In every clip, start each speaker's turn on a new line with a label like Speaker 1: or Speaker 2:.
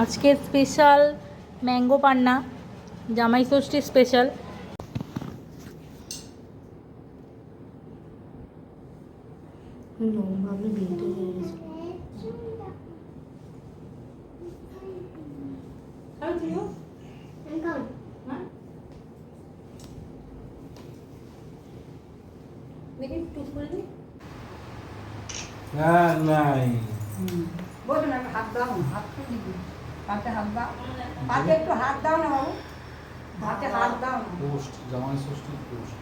Speaker 1: আজকে special mango পান্না জামাই ষষ্ঠী special
Speaker 2: না নাই।
Speaker 3: বলুন একটা হাত দাও হাত দিবি। হাতে হাত দাও। হাতে একটু হাত দাও না বাবু। হাতে হাত দাও না।
Speaker 2: পোস্ট জামাই ষষ্ঠী পোস্ট।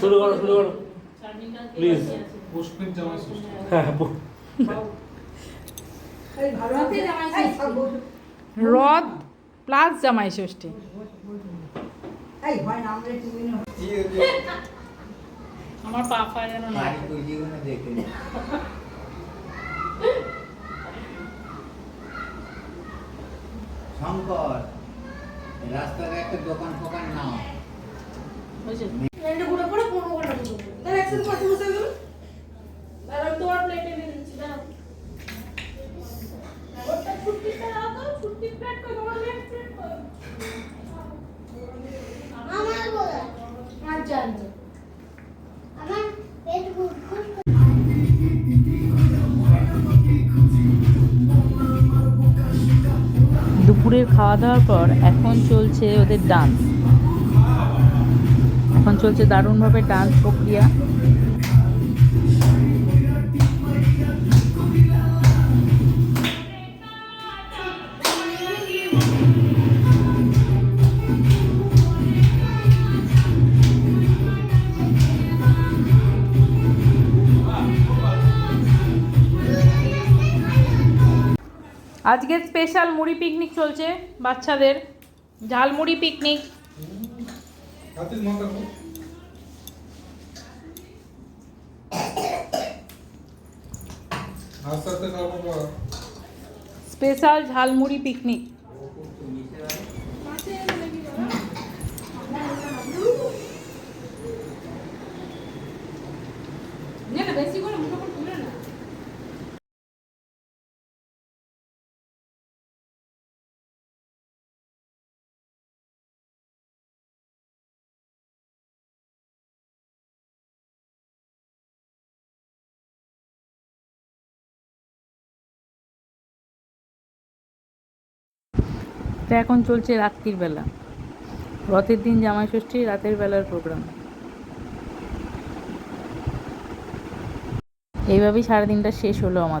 Speaker 4: শুরু করো শুরু করো। প্লিজ
Speaker 2: পোস্টপেড জামাই ষষ্ঠী।
Speaker 4: হ্যাঁ
Speaker 3: বলছো
Speaker 1: রথ প্লাস জামাই ষষ্ঠী।
Speaker 3: হয় আমরা তুমি না
Speaker 1: আমার পা পা যেন না
Speaker 5: শঙ্কর এই রাস্তাতে একটা দোকান ফোকান নাও।
Speaker 6: ঘুরে পড়ে পনেরো ঘণ্টা ঘুরে তাহলে একসাথে পাঁচ বসে গেল আর আমি তোমার প্লেটে নিয়ে দিচ্ছি দাঁড়াও। ওটা ছুটিটা দাও তো প্লেট তোমার লেফট প্লেট কই?
Speaker 7: আমার বলা
Speaker 6: আচ্ছা আচ্ছা
Speaker 1: দুপুরের খাওয়া দাওয়ার পর এখন চলছে ওদের ডান্স এখন চলছে দারুণভাবে ডান্স প্রক্রিয়া। আজকে স্পেশাল মুড়ি পিকনিক চলছে বাচ্চাদের। Jhalmuri picnic special jhalmuri picnic
Speaker 6: বেশি করে
Speaker 1: তো এখন চলছে রাত্রির বেলা। রথের দিন জামাই ষষ্ঠী রাতের বেলার প্রোগ্রাম। এইভাবেই সারাদিনটা শেষ হলো আমাদের।